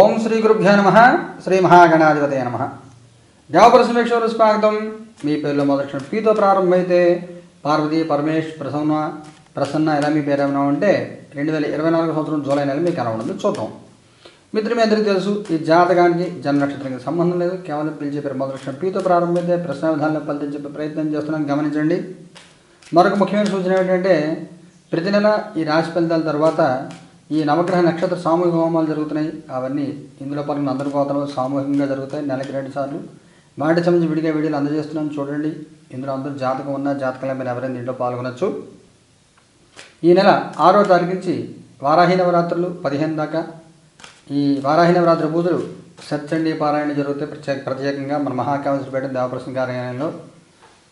ఓం శ్రీ గురుభ్యో నమ. శ్రీ మహాగణాధిపతయ నమ. దేవపుర సమీక్షలు స్వాగతం. మీ పేర్లో మొదటి పీతో ప్రారంభమైతే పార్వతి పరమేష్ ప్రసన్న ప్రసన్న ఎలా మీ పేరు ఏమైనా ఉంటే రెండు వేల ఇరవై నాలుగు సంవత్సరం జూలై నెల మీకు ఎలా ఉంటుంది చూద్దాం. మిత్రులు మీ అందరికీ తెలుసు ఈ జాతకానికి జన్మ నక్షత్రానికి సంబంధం లేదు. కేవలం పిలిచే పేరు మొదటి పీతో ప్రారంభమైతే ప్రశ్న విధానంలో ఫలితం చెప్పే ప్రయత్నం చేస్తున్నాం గమనించండి. మరొక ముఖ్యమైన సూచన ఏంటంటే ప్రతి నెల ఈ రాశి ఫలితాల తర్వాత ఈ నవగ్రహ నక్షత్ర సామూహిక హోమాలు జరుగుతున్నాయి. అవన్నీ ఇందులో పాల్గొన్న అందరి కోతలు సామూహికంగా జరుగుతాయి. నెలకి రెండు సార్లు. వాటి సంబంధించి విడిగా వీడియోలు అందజేస్తున్నాం చూడండి. ఇందులో అందరూ జాతకం ఉన్న జాతకాల మీద ఎవరైనా దీంట్లో పాల్గొనొచ్చు. ఈ నెల ఆరో తారీఖు నుంచి వారాహి నవరాత్రులు పదిహేను దాకా. ఈ వారాహి నవరాత్రి పూజలు సత్చండీ పారాయణ జరుగుతాయి. ప్రత్యేక ప్రత్యేకంగా మన మహాకామేశ్వరపేట దేవప్రసన్న కార్యాలయంలో.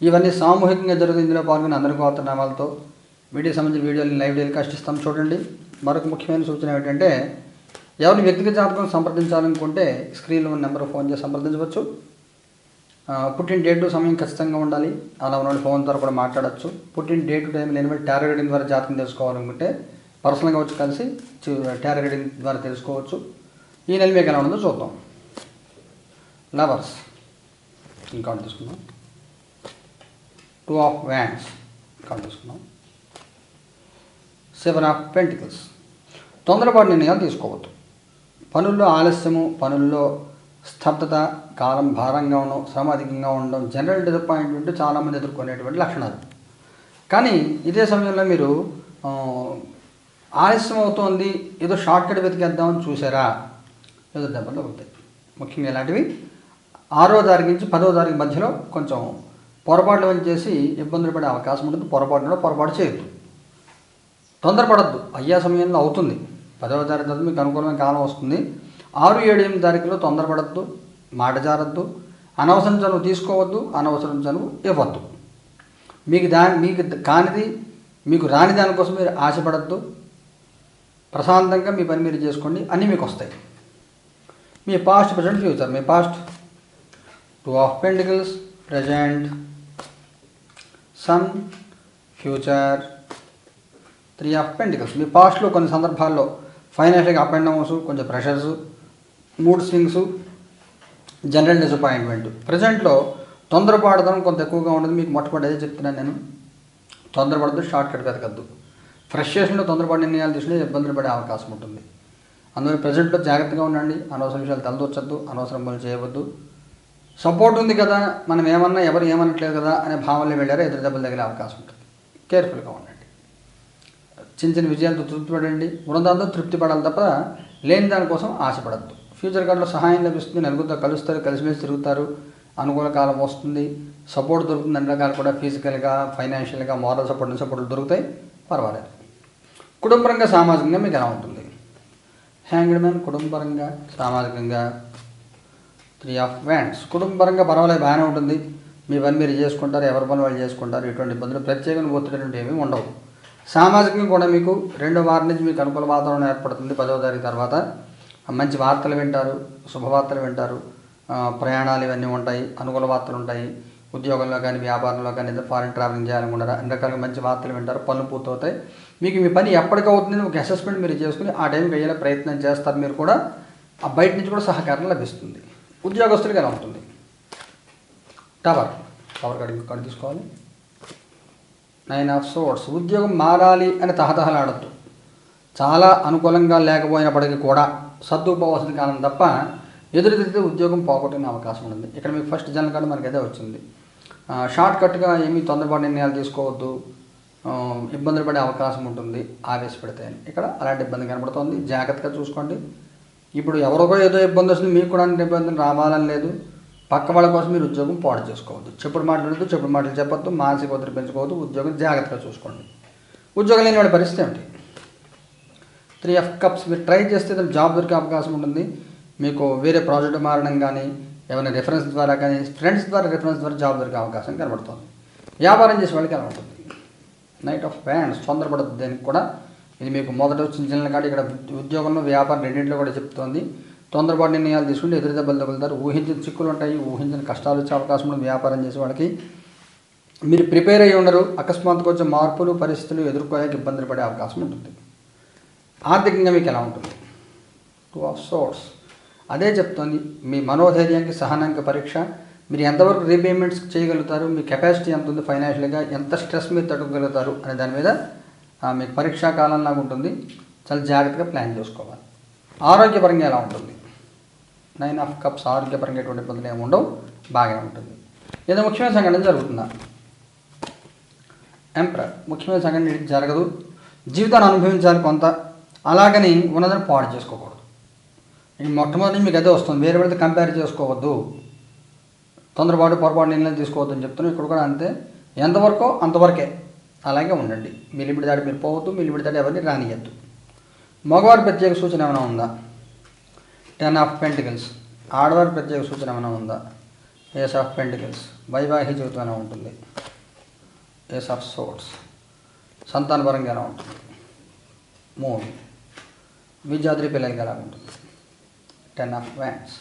ఇవన్నీ సామూహికంగా జరుగుతుంది ఇందులో పాల్గొని అందరి కోత నామాలతో. వీడియో సంబంధించిన వీడియోని లైవ్ టెలికాస్ట్ ఇస్తాం చూడండి. మరొక ముఖ్యమైన సూచన ఏమిటంటే ఎవరిని వ్యక్తిగత జాతకం సంప్రదించాలనుకుంటే స్క్రీన్లో ఉన్న నెంబర్ ఫోన్ చేసి సంప్రదించవచ్చు. పుట్టిన డేటు సమయం ఖచ్చితంగా ఉండాలి. అలా ఉన్న ఫోన్ ద్వారా కూడా మాట్లాడచ్చు. పుట్టిన డేటు టైం లేని బట్టి టారో రీడింగ్ ద్వారా జాతకం తెలుసుకోవాలనుకుంటే పర్సనల్గా వచ్చి కలిసి టారో రీడింగ్ ద్వారా తెలుసుకోవచ్చు. ఈ నెల మీకు ఎలా ఉందో చూద్దాం. లవర్స్ ఇంకా తీసుకుందాం. టూ ఆఫ్ వ్యాండ్స్ ఇంకా తీసుకుందాం. సెవెన్ ఆఫ్ పెంటికల్స్ తొందరపాటు నిర్ణయాలు తీసుకోవద్దు. పనుల్లో ఆలస్యము పనుల్లో స్తబ్దత కాలం భారంగా ఉండడం శ్రమ అధికంగా ఉండడం జనరల్ డిసప్పాయింట్మెంట్ చాలామంది ఎదుర్కొనేటువంటి లక్షణాలు. కానీ ఇదే సమయంలో మీరు ఆలస్యం అవుతోంది ఏదో షార్ట్కట్ వెతికేద్దామని చూసారా ఏదో దెబ్బలు అవుతాయి ముఖ్యంగా ఇలాంటివి ఆరో తారీఖు నుంచి పదో తారీఖు మధ్యలో కొంచెం పొరపాట్లు అని చేసి ఇబ్బందులు పడే అవకాశం ఉంటుంది పొరపాటులో పొరపాటు చేయొద్దు. తొందరపడద్దు. అయ్యా సమయంలో అవుతుంది. పదవ తారీఖు తర్వాత మీకు అనుకూలమైన కాలం వస్తుంది. ఆరు ఏడు ఎనిమిది తారీఖులో తొందరపడద్దు మాట జారద్దు అనవసరం చనువు తీసుకోవద్దు అనవసరం చనువు ఇవ్వద్దు. మీకు దాని మీకు కానిది మీకు రాని దానికోసం మీరు ఆశపడద్దు. ప్రశాంతంగా మీ పని మీరు చేసుకోండి అన్నీ మీకు వస్తాయి. మీ past present future me past two of pentacles present sun future three of pentacles మీ పాస్ట్లో కొన్ని సందర్భాల్లో ఫైనాన్షియల్గా అప్ అండ్ డౌన్స్ కొంచెం pressures mood swings general disappointment ప్రజెంట్లో తొందరపడడం కొంత ఎక్కువగా ఉండదు మీకు మొట్టమొదటి అదే చెప్తున్నాను నేను. తొందరపడద్దు షార్ట్ కట్ వెతకద్దు. ఫ్రస్ట్రేషన్లో తొందరపడి నిర్ణయాలు తీసుకునే ఇబ్బందులు పడే అవకాశం ఉంటుంది. అందువల్ల ప్రజెంట్లో జాగ్రత్తగా ఉండండి అనవసర విషయాలు తలదొచ్చద్దు అనవసరం పనులు చేయవద్దు. సపోర్ట్ ఉంది కదా మనం ఏమన్నా ఎవరు ఏమనట్లేదు కదా అనే భావనలో వెళ్ళారో ఎదురు దెబ్బలు తగిలే అవకాశం ఉంటుంది. కేర్ఫుల్గా ఉండండి. చిన్న చిన్న విజయాలతో తృప్తి పడండి ఉన్నదాంతో తృప్తి పడాలి తప్ప లేని దానికోసం ఆశపడద్దు. ఫ్యూచర్ కార్డులో సహాయం లభిస్తుంది. నలుగురితో కలుస్తారు కలిసిమెలిసి తిరుగుతారు. అనుకూల కాలం వస్తుంది. సపోర్ట్ దొరుకుతుంది అన్ని రకాలు కూడా. ఫిజికల్గా ఫైనాన్షియల్గా మారల్ సపోర్ట్ సపోర్ట్లు దొరుకుతాయి. పర్వాలేదు. కుటుంబపరంగా సామాజికంగా మీకు ఎలా ఉంటుంది? హ్యాంగ్డ్ మ్యాన్ కుటుంబపరంగా సామాజికంగా. త్రీ ఆఫ్ వ్యాండ్స్ కుటుంబపరంగా పర్వాలేదు బాగానే ఉంటుంది. మీ పని మీరు చేసుకుంటారు ఎవరి పని వాళ్ళు చేసుకుంటారు ఎటువంటి ఇబ్బందులు ప్రత్యేకంగా ఒత్తిడి ఏమీ ఉండవు. సామాజికంగా కూడా మీకు రెండో వారం నుంచి మీకు అనుకూల వాతావరణం ఏర్పడుతుంది పదవ తారీఖు తర్వాత. మంచి వార్తలు వింటారు శుభవార్తలు వింటారు. ప్రయాణాలు ఇవన్నీ ఉంటాయి అనుకూల వార్తలు ఉంటాయి. ఉద్యోగంలో కానీ వ్యాపారంలో కానీ ఏదో ఫారిన్ ట్రావెలింగ్ చేయాలనుకుంటారా అన్ని రకాలుగా మంచి వార్తలు వింటారు పనులు పూర్తవుతాయి. మీకు మీ పని ఎప్పటికవుతుంది ఒక అసెస్మెంట్ మీరు చేసుకుని ఆ టైంకి అయ్యేలా ప్రయత్నం చేస్తారు మీరు కూడా ఆ బయట నుంచి కూడా సహకారం లభిస్తుంది. ఉద్యోగస్తులకి ఎలా ఉంటుంది? టవర్ టవర్ కార్డు ఇంకో తీసుకోవాలి. నైన్ ఆఫ్ సోర్స్ ఉద్యోగం మారాలి అని తహతహలాడద్దు. చాలా అనుకూలంగా లేకపోయినప్పటికీ కూడా సర్దుకుపోవాల్సిన కాలం తప్ప ఎదురు తిరిగితే ఉద్యోగం పోగొట్టుకునే అవకాశం ఉంది ఇక్కడ మీకు ఫస్ట్ జనరల్ కార్డు మనకి అదే వచ్చింది షార్ట్కట్గా షార్ట్ కట్గా ఏమీ తొందరపాటు నిర్ణయాలు తీసుకోవద్దు. ఇబ్బందులు పడే అవకాశం ఉంటుంది. ఆవేశపడితే అని. ఇక్కడ అలాంటి ఇబ్బంది కనబడుతోంది. జాగ్రత్తగా చూసుకోండి. ఇప్పుడు ఎవరికో ఏదో ఇబ్బంది వస్తుంది. మీకు కూడా ఇబ్బంది రావాలని లేదు. పక్క వాళ్ళ కోసం మీరు ఉద్యోగం పాడు చేసుకోవద్దు. చెప్పుడు మాట్లాడద్దు చెప్పుడు మాటలు చెప్పొద్దు మానసిక ఒత్తిడి పెంచుకోవద్దు ఉద్యోగం జాగ్రత్తగా చూసుకోండి. ఉద్యోగం లేని వాడి పరిస్థితి ఏమిటి? త్రీ ఎఫ్ కప్స్ మీరు ట్రై చేస్తే జాబ్ దొరికే అవకాశం ఉంటుంది. మీకు వేరే ప్రాజెక్ట్ మారడం కానీ ఏమైనా రిఫరెన్స్ ద్వారా కానీ ఫ్రెండ్స్ ద్వారా రిఫరెన్స్ ద్వారా జాబ్ దొరికే అవకాశం కనబడుతుంది. వ్యాపారం చేసే వాళ్ళకి కనబడుతుంది. నైట్ ఆఫ్ ప్యాండ్స్ తొందరపడద్దు దేనికి కూడా. ఇది మీకు మొదట వచ్చిన చిన్న కాదు ఇక్కడ ఉద్యోగంలో వ్యాపారం రెండింటిలో కూడా చెప్తోంది. తొందరపాటు నిర్ణయాలు తీసుకుంటే ఎదురు దెబ్బలు తగులుతారు. ఊహించిన చిక్కులు ఉంటాయి ఊహించిన కష్టాలు వచ్చే అవకాశం ఉంటుంది వ్యాపారం చేసే వాళ్ళకి మీరు ప్రిపేర్ అయ్యి ఉండరు. అకస్మాత్తుగా వచ్చే మార్పులు పరిస్థితులు ఎదుర్కోలేక ఇబ్బందులు పడే అవకాశం ఉంటుంది. ఆర్థికంగా మీకు ఎలా ఉంటుంది? టూ ఆఫ్ సోర్స్ అదే చెప్తోంది. మీ మనోధైర్యానికి సహనానికి పరీక్ష. మీరు ఎంతవరకు రీపేమెంట్స్ చేయగలుగుతారు? మీ కెపాసిటీ ఎంత ఉంది? ఫైనాన్షియల్గా ఎంత స్ట్రెస్ మీరు తట్టుకోగలుగుతారు? అనే దాని మీద మీకు పరీక్షా కాలంలాగా ఉంటుంది. చాలా జాగ్రత్తగా ప్లాన్ చేసుకోవాలి. ఆరోగ్యపరంగా ఎలా ఉంటుంది? నైన్ ఆఫ్ కప్స్ ఆరోగ్యపరంగా ఎటువంటి ఇబ్బందులు ఏమి ఉండవు. బాగానే ఉంటుంది. ఏదో ముఖ్యమైన సంఘటన జరుగుతుందా? ఎంప్రర్ ముఖ్యమైన సంఘటన జరగదు. జీవితాన్ని అనుభవించాలి కొంత. అలాగని ఉన్నదని పాడు చేసుకోకూడదు. ఇది మొట్టమొదటి మీకు అదే వస్తుంది. వేరే వాళ్ళతో కంపేర్ చేసుకోవద్దు. తొందరపాటు పొరపాటు నిర్ణయం తీసుకోవద్దు అని చెప్తున్నాను. ఇక్కడ కూడా అంతే. ఎంతవరకో అంతవరకే. అలాగే ఉండండి. మీ లిమిట్ దాటి మీరు పోవద్దు. మీ లిమిట్ దాటి ఎవరిని రానియద్దు. మగవారి ప్రత్యేక సూచన ఏమైనా ఉందా? టెన్ ఆఫ్ పెంటికల్స్ ఆడవారి ప్రత్యేక సూచన ఏమైనా ఉందా? ఏస్ ఆఫ్ పెంటికల్స్ వైవాహిక జీవితం ఎలా ఉంటుంది? ఏస్ ఆఫ్ సోర్ట్స్ సంతానపరంగా ఎలా ఉంటుంది? మూన్ విద్యాద్రి పిల్లలకి ఎలా ఉంటుంది? టెన్ ఆఫ్ వ్యాన్స్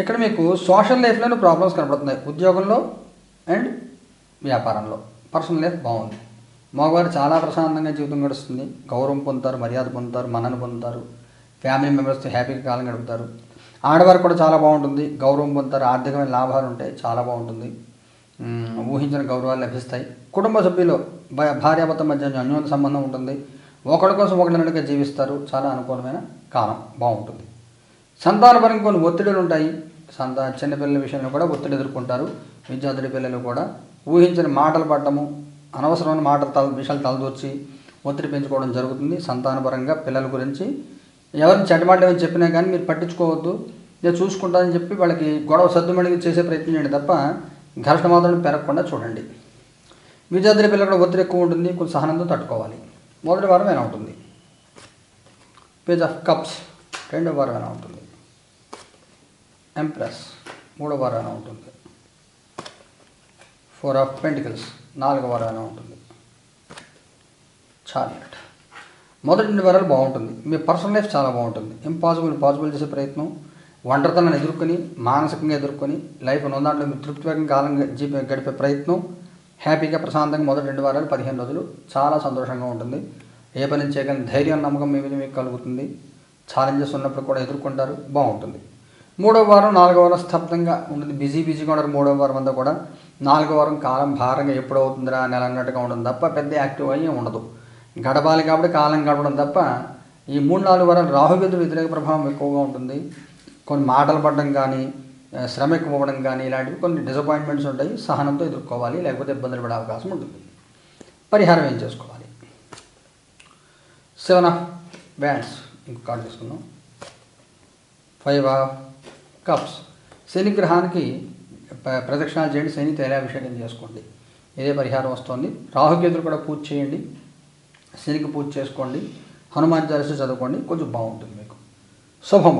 ఇక్కడ మీకు సోషల్ లైఫ్లోనే ప్రాబ్లమ్స్ కనబడుతున్నాయి ఉద్యోగంలో అండ్ వ్యాపారంలో. పర్సనల్ లైఫ్ బాగుంది. మగవారు చాలా ప్రశాంతంగా జీవితం గడుస్తుంది. గౌరవం పొందుతారు మర్యాద పొందుతారు మనను పొందుతారు. ఫ్యామిలీ మెంబర్స్తో హ్యాపీగా కాలం గడుపుతారు. ఆడవారు కూడా చాలా బాగుంటుంది. గౌరవం పొందుతారు. ఆర్థికమైన లాభాలు ఉంటాయి. చాలా బాగుంటుంది. ఊహించిన గౌరవాలు లభిస్తాయి. కుటుంబ సభ్యులు భార్యాభర్త మధ్య అన్యోన్య సంబంధం ఉంటుంది. ఒకరి కోసం ఒకరినట్టుగా జీవిస్తారు. చాలా అనుకూలమైన కాలం. బాగుంటుంది. సంతానపరంగా కొన్ని ఒత్తిడులు ఉంటాయి. సంతా చిన్నపిల్లల విషయంలో కూడా ఒత్తిడి ఎదుర్కొంటారు. విద్యార్థుడి పిల్లలు కూడా ఊహించిన మాటలు పడటము అనవసరమైన మాటలు తల విషయాలు తలదూర్చి ఒత్తిడి పెంచుకోవడం జరుగుతుంది. సంతానపరంగా పిల్లల గురించి ఎవరిని చెడ్డమాటలు చెప్పినా కానీ మీరు పట్టించుకోవద్దు. నేను చూసుకుంటానని చెప్పి వాళ్ళకి గొడవ సర్దుమణిగి చేసే ప్రయత్నం చేయండి తప్ప ఘర్షణ మాత్రం పెరగకుండా చూడండి. విద్యార్థుల పిల్లలు కూడా ఒత్తిడి ఎక్కువ ఉంటుంది కొంచెం సహనంతో తట్టుకోవాలి. మొదటి వారం ఎలా ఉంటుంది? Page of cups. రెండో వారం ఎలా ఉంటుంది? ఎంప్రెస్. మూడో వారం ఎలా ఉంటుంది? Four of pentacles. నాలుగో వారం ఎలా ఉంటుంది? చార్లెట్. మొదటి రెండు వారాలు బాగుంటుంది. మీ పర్సనల్ లైఫ్ చాలా బాగుంటుంది. ఇంపాసిబుల్ పాసిబుల్ చేసే ప్రయత్నం ఒంటరితనాన్ని ఎదుర్కొని మానసికంగా ఎదుర్కొని లైఫ్ ఉన్న దాంట్లో మీరు తృప్తికరంగా కాలం జీప గడిపే ప్రయత్నం హ్యాపీగా ప్రశాంతంగా మొదటి రెండు వారాలు పదిహేను రోజులు చాలా సంతోషంగా ఉంటుంది. ఏ పని చేయగలిగిన ధైర్యం నమ్మకం మీ మీద మీకు కలుగుతుంది. ఛాలెంజెస్ ఉన్నప్పుడు కూడా ఎదుర్కొంటారు. బాగుంటుంది. మూడో వారం నాలుగో వారం స్తబ్దంగా ఉంటుంది. బిజీ బిజీగా ఉండరు మూడో వారం అంతా కూడా నాలుగో వారం కాలం భారంగా ఎప్పుడు అవుతుందిరా నెల అన్నట్టుగా ఉంటుంది తప్ప పెద్ద యాక్టివ్ అయ్యి ఉండదు. గడపాలి కాబట్టి కాలం గడపడం తప్ప ఈ మూడు నాలుగు వారాలు రాహుకేతు వ్యతిరేక ప్రభావం ఎక్కువగా ఉంటుంది. కొన్ని మాటలు పడడం కానీ శ్రమ ఎక్కువ అవ్వడం కానీ ఇలాంటివి కొన్ని డిసప్పాయింట్మెంట్స్ ఉంటాయి. సహనంతో ఎదుర్కోవాలి లేకపోతే ఇబ్బందులు పడే అవకాశం ఉంటుంది. పరిహారం ఏం చేసుకోవాలి? సెవెన్ ఆఫ్ బ్యాండ్స్ ఇంకో కార్డు తీసుకుందాం. Five of cups. శని గ్రహానికి ప్రదక్షిణాలు చేయండి. శని తైలాభిషేకం చేసుకోండి. ఇదే పరిహారం వస్తుంది. రాహుకేతులు కూడా పూజ చేయండి. శనికి పూజ చేసుకోండి హనుమాన్ చాలీస చదువుకోండి కొంచెం బాగుంటుంది మీకు. శుభం